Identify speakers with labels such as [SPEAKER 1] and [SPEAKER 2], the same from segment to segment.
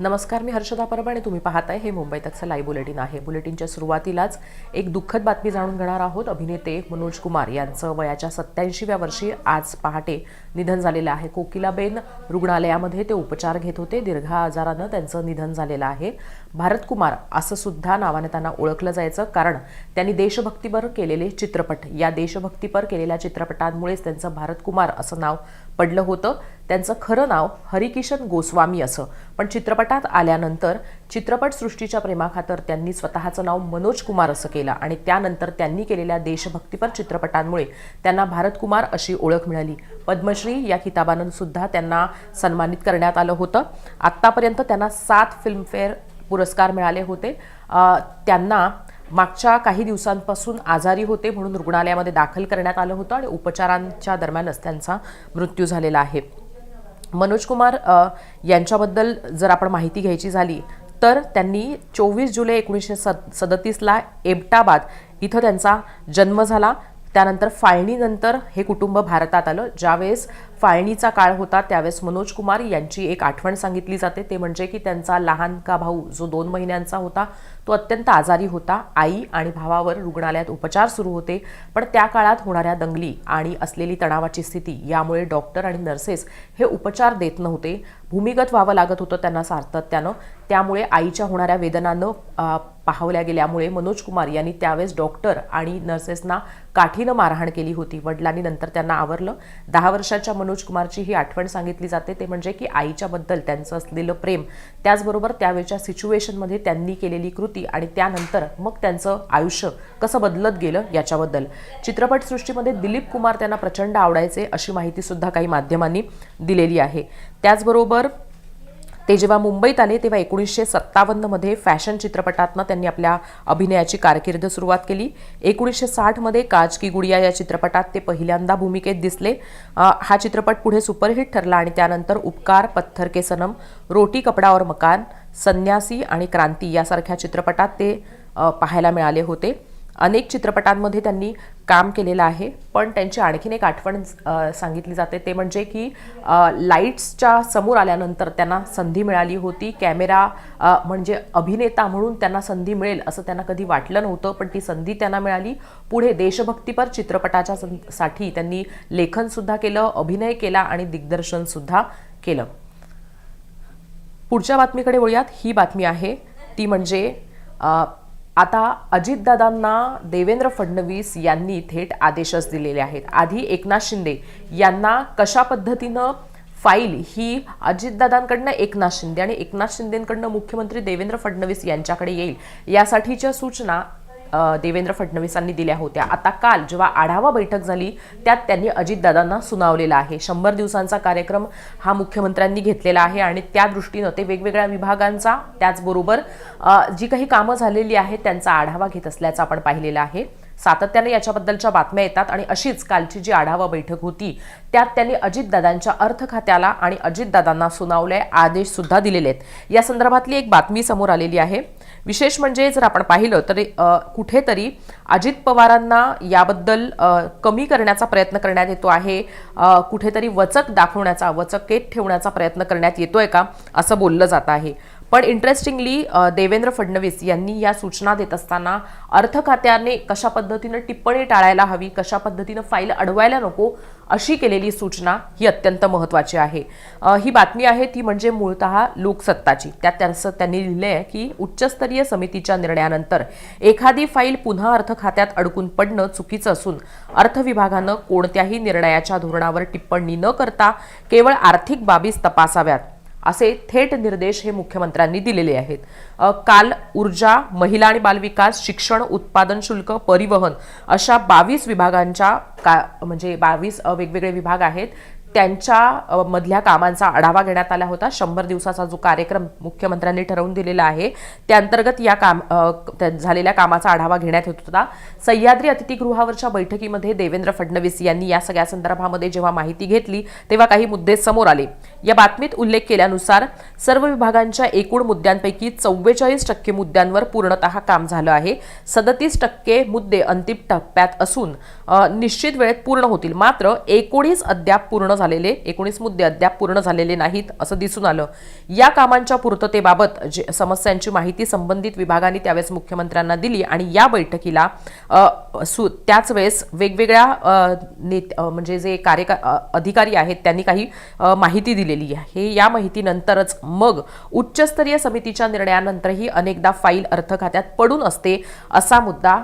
[SPEAKER 1] नमस्कार मी हर्षदा परब आणि तुम्ही पाहताय हे मुंबई तकचं लाईव्ह बुलेटिन आहे. बुलेटिनच्या सुरुवातीलाच एक दुःखद बातमी जाणून घेणार आहोत. अभिनेते मनोज कुमार यांचं वयाच्या सत्याऐंशीव्या वर्षी आज पहाटे निधन झालेलं आहे. कोकिलाबेन रुग्णालयामध्ये ते उपचार घेत होते. दीर्घ आजारानं त्यांचं निधन झालेलं आहे. भारत कुमार असं सुद्धा नावाने त्यांना ओळखलं जायचं कारण त्यांनी देशभक्तीपर केलेले चित्रपट. या देशभक्तीपर केलेल्या चित्रपटांमुळेच त्यांचं भारत कुमार असं नाव पडलं होतं. त्यांचं खरं नाव हरिकिशन गोस्वामी असं. पण चित्रपटात आल्यानंतर चित्रपटसृष्टीच्या प्रेमाखातर त्यांनी स्वतःचं नाव मनोज कुमार असं केलं आणि त्यानंतर त्यांनी केलेल्या देशभक्तीपर चित्रपटांमुळे त्यांना भारत कुमार अशी ओळख मिळाली. पद्मश्री या किताबानं सुद्धा त्यांना सन्मानित करण्यात आलं होतं. आत्तापर्यंत त्यांना सात फिल्मफेअर पुरस्कार मिळाले होते. त्यांना मागच्या काही दिवसांपासून आजारी होते म्हणून रुग्णालयामध्ये दाखल करण्यात आलं होतं आणि उपचारांच्या दरम्यानच त्यांचा मृत्यू झालेला आहे. मनोज कुमार यांच्याबद्दल जर आपण माहिती घ्यायची झाली तर त्यांनी चोवीस जुलै एकोणीसशे सद सदतीसला एबटाबाद इथं त्यांचा जन्म झाला. त्यानंतर फाळणीनंतर हे कुटुंब भारतात आलं. ज्यावेळेस फाळणीचा काळ होता त्यावेळेस मनोज कुमार यांची एक आठवण सांगितली जाते. ते म्हणजे की त्यांचा लहान का भाऊ जो दोन महिन्यांचा होता तो अत्यंत आजारी होता. आई आणि भावावर रुग्णालयात उपचार सुरू होते पण त्या काळात होणाऱ्या दंगली आणि असलेली तणावाची स्थिती यामुळे डॉक्टर आणि नर्सेस हे उपचार देत नव्हते. भूमिगत व्हावं लागत होतं त्यांना सातत्यानं. त्यामुळे आईच्या होणाऱ्या वेदनानं पाहवल्या गेल्यामुळे मनोज कुमार यांनी त्यावेळेस डॉक्टर आणि नर्सेसना काठीनं मारहाण केली होती. वडिलांनी नंतर त्यांना आवरलं. दहा वर्षाच्या मनोज कुमारची ही आठवण सांगितली जाते. ते म्हणजे की आईच्याबद्दल त्यांचं असलेलं प्रेम. त्याचबरोबर त्यावेळच्या सिच्युएशनमध्ये त्यांनी केलेली कृती आणि त्यानंतर मग त्यांचं आयुष्य कसं बदलत गेलं याच्याबद्दल. चित्रपटसृष्टीमध्ये दिलीप कुमार त्यांना प्रचंड आवडायचे अशी माहितीसुद्धा काही माध्यमांनी दिलेली आहे. त्याचबरोबर ते जेव्हा मुंबईत आले तेव्हा एकोणीसशे सत्तावन्नमध्ये फॅशन चित्रपटातनं त्यांनी आपल्या अभिनयाची कारकीर्द सुरुवात केली. एकोणीसशे साठमध्ये काज की गुडिया या चित्रपटात ते पहिल्यांदा भूमिकेत दिसले. हा चित्रपट पुढे सुपरहिट ठरला आणि त्यानंतर उपकार पत्थर के सनम रोटी कपडा और मकान संन्यासी आणि क्रांती यासारख्या चित्रपटात ते पाहायला मिळाले होते. अनेक चित्रपटांमध्ये त्यांनी काम केलेलं आहे. पण त्यांची आणखीन एक आठवण सांगितली जाते. ते म्हणजे की लाईट्सच्या समोर आल्यानंतर त्यांना संधी मिळाली होती. कॅमेरा म्हणजे अभिनेता म्हणून त्यांना संधी मिळेल असं त्यांना कधी वाटलं नव्हतं पण ती संधी त्यांना मिळाली. पुढे देशभक्तीपर चित्रपटाच्या सं- साठी त्यांनी लेखनसुद्धा केलं अभिनय केला आणि दिग्दर्शनसुद्धा केलं. पुढच्या बातमीकडे वळूयात. ही बातमी आहे. ती म्हणजे आता अजितदादांना देवेंद्र फडणवीस यांनी थेट आदेशच दिलेले आहेत. आधी एकनाथ शिंदे यांना कशा पद्धतीनं फाईल ही अजितदादांकडनं एकनाथ शिंदे आणि एकनाथ शिंदेकडनं मुख्यमंत्री देवेंद्र फडणवीस यांच्याकडे येईल यासाठीच्या सूचना देवेंद्र फडणवीसांनी दिल्या होत्या. आता काल जेव्हा आढावा बैठक झाली त्यात त्यांनी अजितदादांना सुनावलेला आहे. शंभर दिवसांचा कार्यक्रम हा मुख्यमंत्र्यांनी घेतलेला आहे आणि त्या दृष्टीनं ते वेगवेगळ्या विभागांचा त्याचबरोबर जी काही कामं झालेली आहेत त्यांचा आढावा घेत असल्याचं आपण पाहिलेलं आहे. सातत्याने याच्याबद्दलच्या बातम्या येतात आणि अशीच कालची जी आढावा बैठक होती त्यात त्यांनी अजितदादांच्या अर्थ खात्याला आणि अजितदादांना सुनावले आदेश सुद्धा दिलेले आहेत. या संदर्भातली एक बातमी समोर आलेली आहे. विशेष म्हणजे जर आपण पाहिलं तर कुठेतरी अजित पवारांना याबद्दल कमी करण्याचा प्रयत्न करण्यात येतो आहे. कुठेतरी वचक दाखवण्याचा वचकेत ठेवण्याचा प्रयत्न करण्यात येतोय का असं बोललं जात आहे. पण इंटरेस्टिंगली देवेंद्र फडणवीस यांनी या सूचना देत असताना अर्थ खात्याने कशा पद्धतीनं टिप्पणी टाळायला हवी कशा पद्धतीनं फाईल अडवायला नको अशी केलेली सूचना ही अत्यंत महत्त्वाची आहे. ही बातमी आहे ती म्हणजे मूळतः लोकसत्ताची. त्यात त्यांचं त्यांनी लिहिलं आहे की उच्चस्तरीय समितीच्या निर्णयानंतर एखादी फाईल पुन्हा अर्थ खात्यात अडकून पडणं चुकीचं असून अर्थ विभागानं कोणत्याही निर्णयाच्या धोरणावर टिप्पणी न करता केवळ आर्थिक बाबीच तपासाव्यात. असे थेट निर्देश हे मुख्यमंत्र्यांनी दिलेले आहेत. काल ऊर्जा महिला आणि बालविकास शिक्षण उत्पादन शुल्क परिवहन अशा बावीस विभागांच्या का म्हणजे बावीस वेगवेगळे विभाग आहेत. त्यांच्या मधल्या कामांचा आढावा घेण्यात आला होता. शंभर दिवसाचा जो कार्यक्रम मुख्यमंत्र्यांनी ठरवून दिलेला आहे त्या अंतर्गत या काम त्या झालेल्या कामाचा आढावा घेण्यात येत होता. सह्याद्री अतिथीगृहावरच्या बैठकीमध्ये देवेंद्र फडणवीस यांनी या सगळ्या संदर्भामध्ये जेव्हा माहिती घेतली तेव्हा काही मुद्दे समोर आले. या बातमीत उल्लेख केल्यानुसार सर्व विभागांच्या एकूण मुद्द्यांपैकी चव्वेचाळीस टक्के मुद्द्यांवर पूर्णतः काम झालं आहे. सदतीस टक्के मुद्दे अंतिम टप्प्यात असून निश्चित वेळेत पूर्ण होतील. मात्र एकोणीस अद्याप पूर्ण झालेले एकोणीस मुद्दे अद्याप पूर्ण झालेले नाहीत असं दिसून आलं. या कामांच्या पूर्ततेबाबत जे समस्यांची माहिती संबंधित विभागांनी त्यावेळेस मुख्यमंत्र्यांना दिली आणि या बैठकीला सु त्याच वेळेस वेगवेगळ्या नेत म्हणजे जे कार्यका अधिकारी आहेत त्यांनी काही माहिती दिली. दिलेली आहे. या माहितीनंतरच मग उच्चस्तरीय समितीच्या निर्णयानंतरही अनेकदा फाईल अर्थ खात्यात पडून असते असा मुद्दा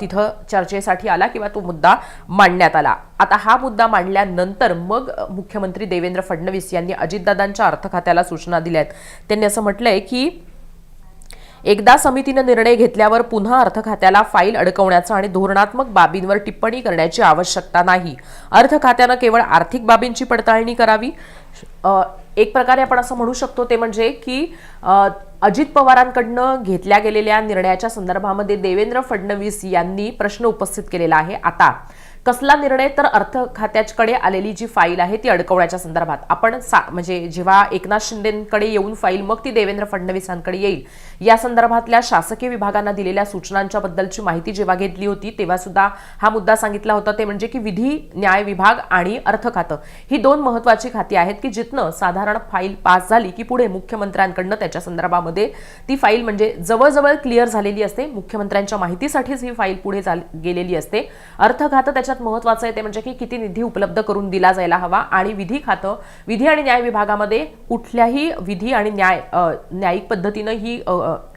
[SPEAKER 1] तिथं चर्चेसाठी आला किंवा तो मुद्दा मांडण्यात आला. आता हा मुद्दा मांडल्यानंतर मग मुख्यमंत्री देवेंद्र फडणवीस यांनी अजितदादांच्या अर्थ खात्याला सूचना दिल्या आहेत त्यांनी असं म्हटलंय की एकदा समितीनं निर्णय घेतल्यावर पुन्हा अर्थ खात्याला फाईल अडकवण्याचा आणि धोरणात्मक बाबींवर टिप्पणी करण्याची आवश्यकता नाही. अर्थ खात्यानं केवळ आर्थिक बाबींची पडताळणी करावी एक प्रकारे आपण असं म्हणू शकतो ते म्हणजे की अजित पवारांकडनं घेतल्या गेलेल्या निर्णयाच्या संदर्भामध्ये देवेंद्र फडणवीस यांनी प्रश्न उपस्थित केलेला आहे आता. कसला निर्णय तर अर्थ खात्याकडे आलेली जी फाईल आहे ती अडकवण्याच्या संदर्भात. आपण सा म्हणजे जेव्हा एकनाथ शिंदेकडे येऊन फाईल मग ती देवेंद्र फडणवीसांकडे येईल. या संदर्भातल्या शासकीय विभागांना दिलेल्या सूचनांच्या बद्दलची माहिती जेव्हा घेतली होती तेव्हा सुद्धा हा मुद्दा सांगितला होता. ते म्हणजे की विधी न्याय विभाग आणि अर्थ खातं ही दोन महत्वाची खाती आहेत की जिथनं साधारण फाईल पास झाली की पुढे मुख्यमंत्र्यांकडनं त्याच्या संदर्भामध्ये ती फाईल म्हणजे जवळजवळ क्लिअर झालेली असते. मुख्यमंत्र्यांच्या माहितीसाठीच ही फाईल पुढे गेलेली असते. अर्थ खातं याच्यात महत्वाचं आहे ते म्हणजे की किती निधी उपलब्ध करून दिला जायला हवा आणि विधी खातं विधी आणि न्याय विभागामध्ये कुठल्याही विधी आणि न्याय न्यायिक पद्धतीनं ही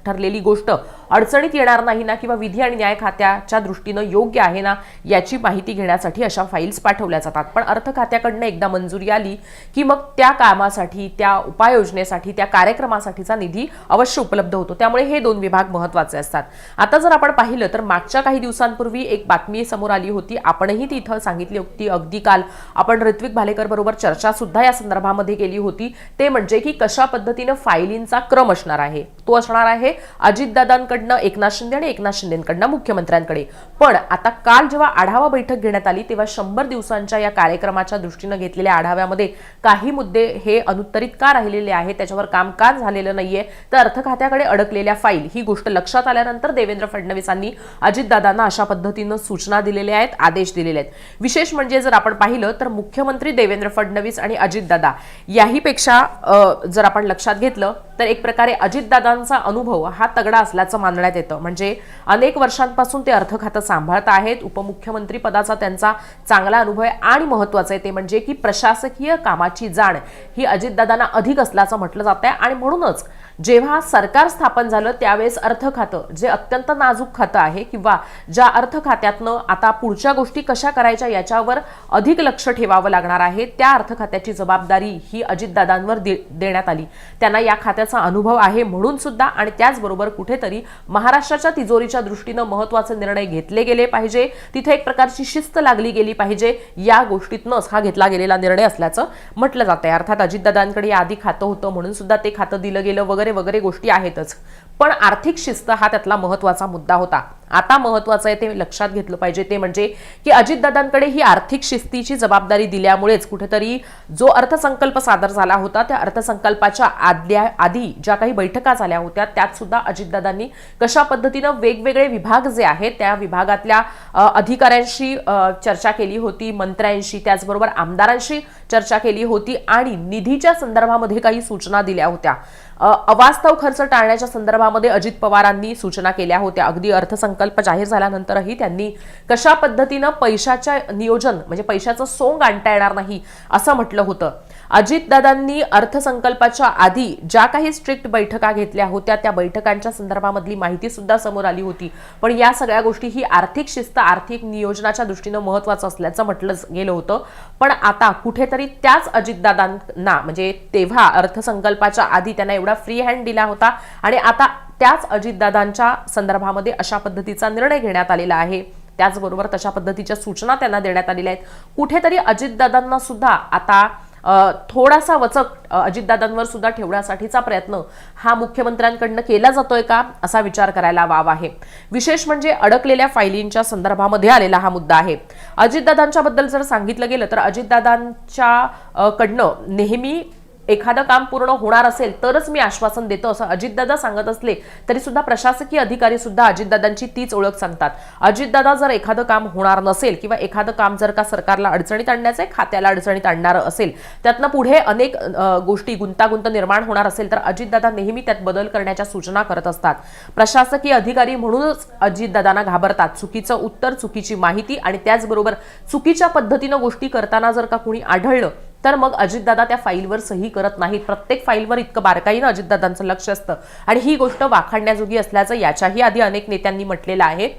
[SPEAKER 1] ठरलेली गोष्ट अडचणीत येणार नाही ना किंवा विधी आणि न्याय खात्याच्या दृष्टीनं योग्य आहे ना याची माहिती घेण्यासाठी अशा फाईल्स पाठवल्या जातात. पण अर्थ खात्याकडनं एकदा मंजुरी आली की मग त्या कामासाठी त्या उपाययोजनेसाठी त्या कार्यक्रमासाठीचा निधी अवश्य उपलब्ध होतो. त्यामुळे हे दोन विभाग महत्त्वाचे असतात. आता जर आपण पाहिलं तर मागच्या काही दिवसांपूर्वी एक बातमी समोर आली होती. आपणही ती इथं सांगितली होती. अगदी काल आपण ऋत्विक भालेकर बरोबर चर्चा सुद्धा या संदर्भामध्ये केली होती. ते म्हणजे की कशा पद्धतीनं फायलींचा क्रम असणार आहे? तो असणार आहे अजितदादांकडनं एकनाथ शिंदे आणि एकनाथ शिंदेकडनं मुख्यमंत्र्यांकडे. पण आता काल जेव्हा आढावा बैठक घेण्यात आली तेव्हा शंभर दिवसांच्या या कार्यक्रमाच्या दृष्टीनं घेतलेल्या आढाव्यामध्ये काही मुद्दे हे अनुत्तरित का राहिलेले आहेत त्याच्यावर काम का झालेलं नाहीये तर अर्थ खात्याकडे अडकलेल्या फाईल ही गोष्ट लक्षात आल्यानंतर देवेंद्र फडणवीसांनी अजितदादांना अशा पद्धतीनं सूचना दिलेल्या आहेत आदेश दिलेले आहेत. विशेष म्हणजे जर आपण पाहिलं तर मुख्यमंत्री देवेंद्र फडणवीस आणि अजितदादा याहीपेक्षा जर आपण लक्षात घेतलं तर एक प्रकारे अजितदादांचा अनुभव हो, हा तगडा असल्याचं मानण्यात येतं. म्हणजे अनेक वर्षांपासून ते अर्थ खातं सांभाळत आहेत. उपमुख्यमंत्री पदाचा त्यांचा चांगला अनुभव आहे आणि महत्वाचं आहे ते म्हणजे की प्रशासकीय कामाची जाण ही अजितदादांना अधिक असल्याचं म्हटलं जात आहे आणि म्हणूनच जेव्हा सरकार स्थापन झालं त्यावेळेस अर्थ खातं जे अत्यंत नाजूक खातं आहे किंवा ज्या अर्थ खात्यातनं आता पुढच्या गोष्टी कशा करायच्या याच्यावर अधिक लक्ष ठेवावं लागणार आहे त्या अर्थ खात्याची जबाबदारी ही अजितदादांवर दे देण्यात आली. त्यांना या खात्याचा अनुभव आहे म्हणून सुद्धा आणि त्याचबरोबर कुठेतरी महाराष्ट्राच्या तिजोरीच्या दृष्टीनं महत्त्वाचे निर्णय घेतले गेले पाहिजे तिथे एक प्रकारची शिस्त लागली गेली पाहिजे या गोष्टीतनंच हा घेतला गेलेला निर्णय असल्याचं म्हटलं जात आहे अर्थात अजितदादांकडे आधी खातं होतं म्हणून सुद्धा ते खातं दिलं गेलं वगैरे वगैरे गोष्टी आहेतच. पण आर्थिक शिस्त हा त्यातला महत्त्वाचा मुद्दा होता. आता महत्वाचं आहे ते लक्षात घेतलं पाहिजे. ते म्हणजे की अजितदादांकडे ही आर्थिक शिस्तीची जबाबदारी दिल्यामुळेच कुठेतरी जो अर्थसंकल्प सादर झाला होता त्या अर्थसंकल्पाच्या आदल्या आधी ज्या काही बैठका झाल्या होत्या त्यात सुद्धा अजितदादांनी कशा पद्धतीनं वेगवेगळे विभाग जे आहेत त्या विभागातल्या अधिकाऱ्यांशी चर्चा केली होती मंत्र्यांशी त्याचबरोबर आमदारांशी चर्चा केली होती आणि निधीच्या संदर्भामध्ये काही सूचना दिल्या होत्या. अवास्तव खर्च टाळण्याच्या संदर्भामध्ये अजित पवारांनी सूचना केल्या होत्या. अगदी अर्थसंकल्प जाहीर झाल्यानंतरही त्यांनी कशा पद्धतीनं पैशाच्या नियोजन म्हणजे पैशाचं सोंग आणता येणार नाही असं म्हटलं होतं. अजितदादांनी अर्थसंकल्पाच्या आधी ज्या काही स्ट्रिक्ट बैठका घेतल्या होत्या त्या बैठकांच्या संदर्भामधली माहिती सुद्धा समोर आली होती. पण या सगळ्या गोष्टी ही आर्थिक शिस्त आर्थिक नियोजनाच्या दृष्टीनं महत्वाचं असल्याचं म्हटलं गेलं होतं. पण आता कुठेतरी त्याच अजितदादांना म्हणजे तेव्हा अर्थसंकल्पाच्या आधी त्यांना एवढा फ्री हँड दिला होता आणि आता त्याच अजितदादांच्या संदर्भामध्ये अशा पद्धतीचा निर्णय घेण्यात आलेला आहे. त्याचबरोबर तशा पद्धतीच्या सूचना त्यांना देण्यात आलेल्या आहेत. कुठेतरी अजितदादांना सुद्धा आता थोडासा वचक अजितदादांवर सुद्धा ठेवण्यासाठीचा प्रयत्न हा मुख्यमंत्र्यांकडनं केला जातोय का असा विचार करायला वाव आहे. विशेष म्हणजे अडकलेल्या फायलींच्या संदर्भामध्ये आलेला हा मुद्दा आहे. अजितदादांच्या बद्दल जर सांगितलं गेलं तर अजितदादांच्या कडनं नेहमी एखादं काम पूर्ण होणार असेल तरच मी आश्वासन देतो असं अजितदादा सांगत असले तरी सुद्धा प्रशासकीय अधिकारी सुद्धा अजितदादांची तीच ओळख सांगतात. अजितदादा जर एखादं काम होणार नसेल किंवा एखादं काम जर का सरकारला अडचणीत आणण्याचं आहे खात्याला अडचणीत आणणारं असेल त्यातनं पुढे अनेक गोष्टी गुंतागुंत निर्माण होणार असेल तर अजितदादा नेहमी त्यात बदल करण्याच्या सूचना करत असतात. प्रशासकीय अधिकारी म्हणूनच अजितदादांना घाबरतात. चुकीचं उत्तर चुकीची माहिती आणि त्याचबरोबर चुकीच्या पद्धतीनं गोष्टी करताना जर का कुणी आढळलं तर मग अजितदादा त्या फाईलवर सही करत नाहीत. प्रत्येक फाईलवर इतकं बारकाईनं अजितदादांचं लक्ष असतं. आणि ही गोष्ट वाखाणण्याजोगी असल्याचं याच्याही आधी अनेक नेत्यांनी म्हटलेलं आहे.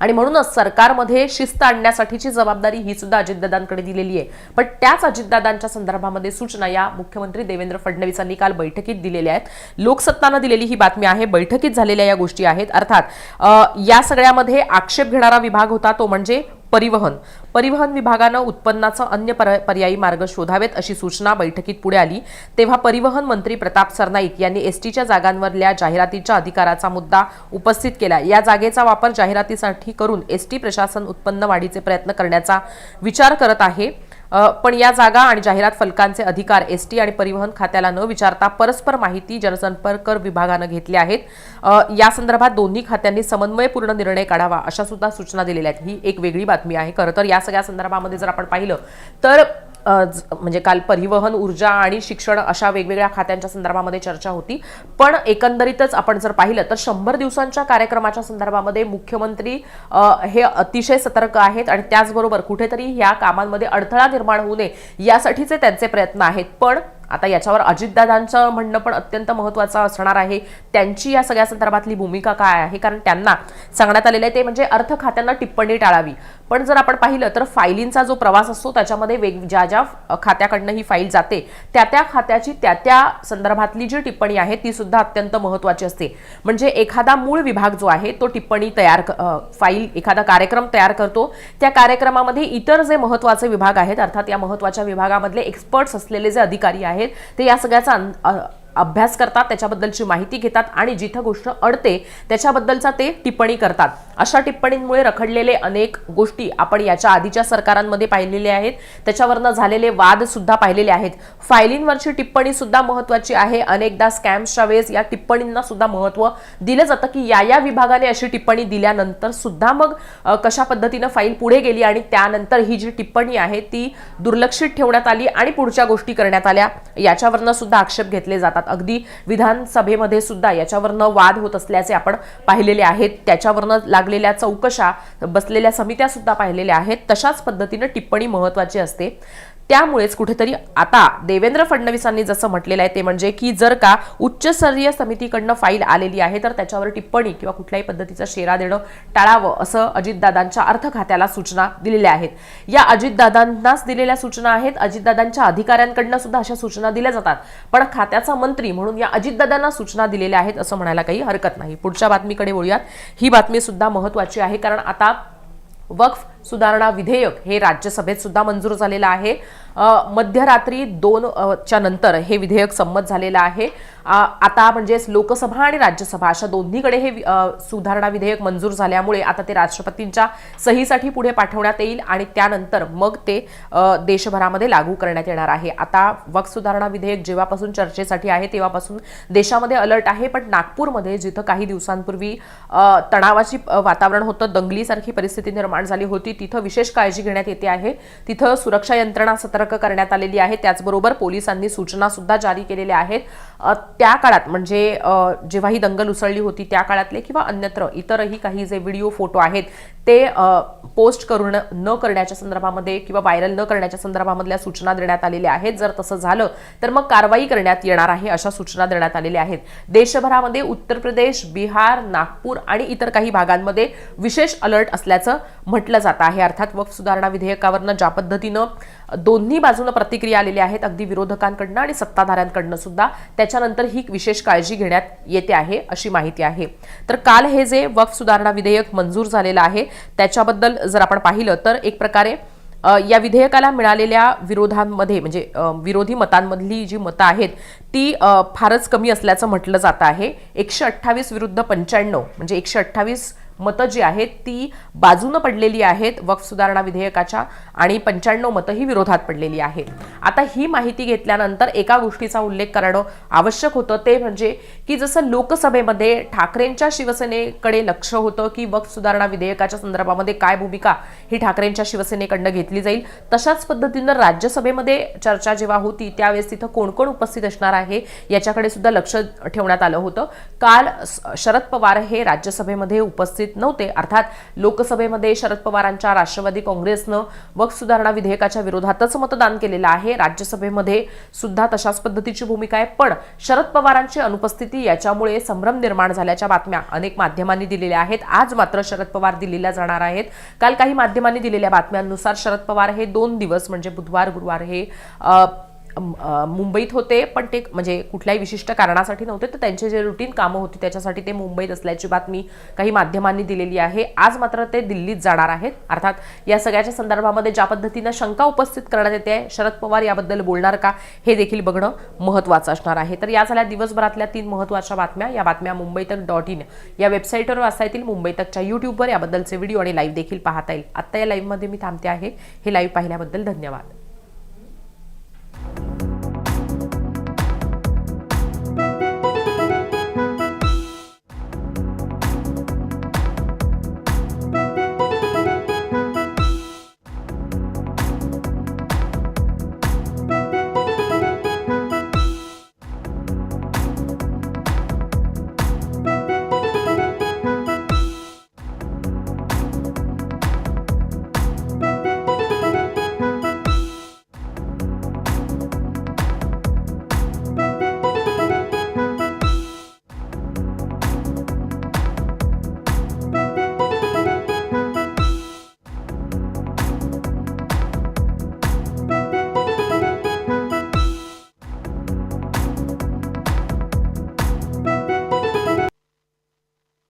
[SPEAKER 1] आणि म्हणूनच सरकारमध्ये शिस्त आणण्यासाठीची जबाबदारी ही सुद्धा अजितदादांकडे दिलेली आहे. पण त्याच अजितदादांच्या संदर्भामध्ये सूचना या मुख्यमंत्री देवेंद्र फडणवीसांनी काल बैठकीत दिलेल्या आहेत. लोकसत्तानं दिलेली ही बातमी आहे. बैठकीत झालेल्या या गोष्टी आहेत. अर्थात या सगळ्यामध्ये आक्षेप घेणारा विभाग होता तो म्हणजे परिवहन. परिवहन विभागानं उत्पन्नाचा अन्य पर- पर्यायी मार्ग शोधावेत अशी सूचना बैठकीत पुढे आली. तेव्हा परिवहन मंत्री प्रताप सरनाईक यांनी एसटीच्या जागांवरल्या जाहिरातीच्या अधिकाराचा मुद्दा उपस्थित केला. या जागेचा वापर जाहिरातीसाठी करून एसटी प्रशासन उत्पन्न वाढीचे प्रयत्न करण्याचा विचार करत आहे. पण या जागा आणि जाहिरात फलकांचे अधिकार एसटी आणि परिवहन खात्याला न विचारता परस्पर माहिती जनसंपर्क विभागानं घेतले आहेत. या संदर्भात दोन्ही खात्यांनी समन्वयपूर्ण निर्णय काढावा अशा सुद्धा सूचना दिलेल्या आहेत. ही एक वेगळी बातमी आहे. खरं तर या सगळ्या संदर्भामध्ये जर आपण पाहिलं तर म्हणजे काल परिवहन ऊर्जा आणि शिक्षण अशा वेगवेगळ्या खात्यांच्या संदर्भामध्ये चर्चा होती. पण एकंदरीतच आपण जर पाहिलं तर शंभर दिवसांच्या कार्यक्रमाच्या संदर्भामध्ये मुख्यमंत्री हे अतिशय सतर्क आहेत आणि त्याचबरोबर कुठेतरी या कामांमध्ये अडथळा निर्माण होऊ नये यासाठीचे त्यांचे प्रयत्न आहेत. पण आता याच्यावर अजितदादांचं म्हणणं पण अत्यंत महत्त्वाचं असणार आहे. त्यांची या सगळ्या संदर्भातली भूमिका काय आहे? कारण त्यांना सांगण्यात आलेलं आहे ते म्हणजे अर्थ खात्यांना टिप्पणी टाळावी. पण जर आपण पाहिलं तर फायलींचा जो प्रवास असतो त्याच्यामध्ये वेग ज्या ज्या खात्याकडनं ही फाईल जाते त्या त्या खात्याची त्या त्या संदर्भातली जी टिप्पणी आहे ती सुद्धा अत्यंत महत्त्वाची असते. म्हणजे एखादा मूळ विभाग जो आहे तो टिप्पणी तयार फाईल एखादा कार्यक्रम तयार करतो. त्या कार्यक्रमामध्ये इतर जे महत्त्वाचे विभाग आहेत अर्थात या महत्त्वाच्या विभागामधले एक्सपर्ट्स असलेले जे अधिकारी आहेत आहेत. ते या सगळ्याचा अभ्यास करतात त्याच्याबद्दलची माहिती घेतात आणि जिथं गोष्ट अडते त्याच्याबद्दलचा ते टिप्पणी करतात. अशा टिप्पणींमुळे रखडलेले अनेक गोष्टी आपण याच्या आधीच्या सरकारांमध्ये पाहिलेले आहेत. त्याच्यावरनं झालेले वाद सुद्धा पाहिलेले आहेत. फायलींवरची टिप्पणी सुद्धा महत्वाची आहे. अनेकदा स्कॅम्सच्या वेळेस या टिप्पणींना सुद्धा महत्त्व दिलं जातं की या या विभागाने अशी टिप्पणी दिल्यानंतर सुद्धा मग कशा पद्धतीनं फाईल पुढे गेली आणि त्यानंतर ही जी टिप्पणी आहे ती दुर्लक्षित ठेवण्यात आली आणि पुढच्या गोष्टी करण्यात आल्या याच्यावरनं सुद्धा आक्षेप घेतले जातात. अगदी विधानसभेमध्ये सुद्धा याच्यावरनं वाद होत असल्याचे आपण पाहिलेले आहेत. त्याच्यावरनं लागलेल्या चौकशा बसलेल्या समित्या सुद्धा पाहिलेल्या आहेत. तशाच पद्धतीनं टिप्पणी महत्वाची असते. त्यामुळेच कुठेतरी आता देवेंद्र फडणवीसांनी जसं म्हटलेलं आहे ते म्हणजे की जर का उच्चस्तरीय समितीकडनं फाईल आलेली आहे तर त्याच्यावर टिप्पणी किंवा कुठल्याही पद्धतीचा शेरा देणं टाळावं असं अजितदादांच्या अर्थ खात्याला सूचना दिलेल्या आहेत. या अजितदादांनाच दिलेल्या सूचना आहेत. अजितदादांच्या अधिकाऱ्यांकडनं सुद्धा अशा सूचना दिल्या जातात. पण खात्याचा मंत्री म्हणून या अजितदादांना सूचना दिलेल्या आहेत असं म्हणायला काही हरकत नाही. पुढच्या बातमीकडे वळूयात. ही बातमी सुद्धा महत्वाची आहे कारण आता वक्फ सुधारणा विधेयक हे राज्यसभेत सुद्धा मंजूर झालेलं आहे. मध्यरात्री दोन च्या नंतर हे विधेयक संमत झालेलं आहे. आता म्हणजेच लोकसभा आणि राज्यसभा अशा दोन्हीकडे हे सुधारणा विधेयक मंजूर झाल्यामुळे आता ते राष्ट्रपतींच्या सहीसाठी पुढे पाठवण्यात येईल आणि त्यानंतर मग ते देशभरामध्ये लागू करण्यात येणार आहे. आता वक्फ सुधारणा विधेयक जेव्हापासून चर्चेसाठी आहे तेव्हापासून देशामध्ये अलर्ट आहे पण नागपूरमध्ये जिथं काही दिवसांपूर्वी तणावाची वातावरण होतं दंगलीसारखी परिस्थिती निर्माण झाली होती तिथं विशेष काळजी घेण्यात येते आहे. तिथं सुरक्षा यंत्रणा सतर्क करण्यात आलेली आहे. त्याचबरोबर पोलिसांनी सूचना सुद्धा जारी केलेल्या आहेत. त्या काळात म्हणजे जेव्हा ही दंगल उसळली होती त्या काळातले किंवा अन्यत्र इतरही काही जे व्हिडिओ फोटो आहेत ते पोस्ट करून न करण्याच्या संदर्भामध्ये किंवा व्हायरल न करण्याच्या संदर्भामधल्या सूचना देण्यात आलेल्या आहेत. जर तसं झालं तर मग कारवाई करण्यात येणार आहे अशा सूचना देण्यात आलेल्या आहेत. देशभरामध्ये उत्तर प्रदेश बिहार नागपूर आणि इतर काही भागांमध्ये विशेष अलर्ट असल्याचं म्हटलं जात आहे. अर्थात वक्फ सुधारणा विधेयकावरनं ज्या पद्धतीनं दोन्ही बाजूनं प्रतिक्रिया आलेल्या आहेत अगदी विरोधकांकडनं आणि सत्ताधाऱ्यांकडनं सुद्धा त्याच्यानंतर ही विशेष काळजी घेण्यात येते आहे अशी माहिती आहे. तर काल हे जे वक्फ सुधारणा विधेयक मंजूर झालेलं आहे त्याच्याबद्दल जर आपण पाहिलं तर एक प्रकारे या विधेयकाला मिळालेल्या विरोधांमध्ये म्हणजे विरोधी मतांमधली जी मतं आहेत ती फारच कमी असल्याचं म्हटलं जात आहे. एकशे अठ्ठावीस विरुद्ध पंच्याण्णव म्हणजे एकशे अठ्ठावीस मतं जी आहेत ती बाजूनं पडलेली आहेत वक्फ सुधारणा विधेयकाच्या आणि पंच्याण्णव मतंही विरोधात पडलेली आहेत. आता ही माहिती घेतल्यानंतर एका गोष्टीचा उल्लेख करणं आवश्यक होतं ते म्हणजे की जसं लोकसभेमध्ये ठाकरेंच्या शिवसेनेकडे लक्ष होतं की वक्फ सुधारणा विधेयकाच्या संदर्भामध्ये काय भूमिका ही ठाकरेंच्या शिवसेनेकडनं घेतली जाईल तशाच पद्धतीनं राज्यसभेमध्ये चर्चा जेव्हा होती त्यावेळेस तिथं कोण कोण उपस्थित असणार आहे याच्याकडे सुद्धा लक्ष ठेवण्यात आलं होतं. काल शरद पवार हे राज्यसभेमध्ये उपस्थित नव्हते. अर्थात लोकसभेमध्ये शरद पवारांच्या राष्ट्रवादी काँग्रेसनं वक्फ सुधारणा विधेयकाच्या विरोधातच मतदान केलेलं आहे. राज्यसभेमध्ये सुद्धा तशाच पद्धतीची भूमिका आहे. पण शरद पवारांची अनुपस्थिती याच्यामुळे संभ्रम निर्माण झाल्याच्या बातम्या अनेक माध्यमांनी दिलेल्या आहेत. आज मात्र शरद पवार दिल्लीला जाणार आहेत. काल काही माध्यमांनी दिलेल्या बातम्यांनुसार शरद पवार हे दोन दिवस म्हणजे बुधवार गुरुवार हे मुंबईत होते पण ते म्हणजे कुठल्याही विशिष्ट कारणासाठी नव्हते तर त्यांचे जे रुटीन कामं होती त्याच्यासाठी ते मुंबईत असल्याची बातमी काही माध्यमांनी दिलेली आहे. आज मात्र ते दिल्लीत जाणार आहेत. अर्थात या सगळ्याच्या संदर्भामध्ये ज्या पद्धतीनं शंका उपस्थित करण्यात येते आहे, शरद पवार याबद्दल बोलणार का हे देखील बघणं महत्त्वाचं असणार आहे. तर या झाल्या दिवसभरातल्या तीन महत्त्वाच्या बातम्या या बातम्या मुंबई तक डॉट इन या वेबसाईटवर वाचता येतील. मुंबई तकच्या यूट्यूबवर याबद्दलचे व्हिडिओ आणि लाईव्ह देखील पाहता येईल. आत्ता या लाईव्हमध्ये मी थांबते आहे. हे लाईव्ह पाहिल्याबद्दल धन्यवाद.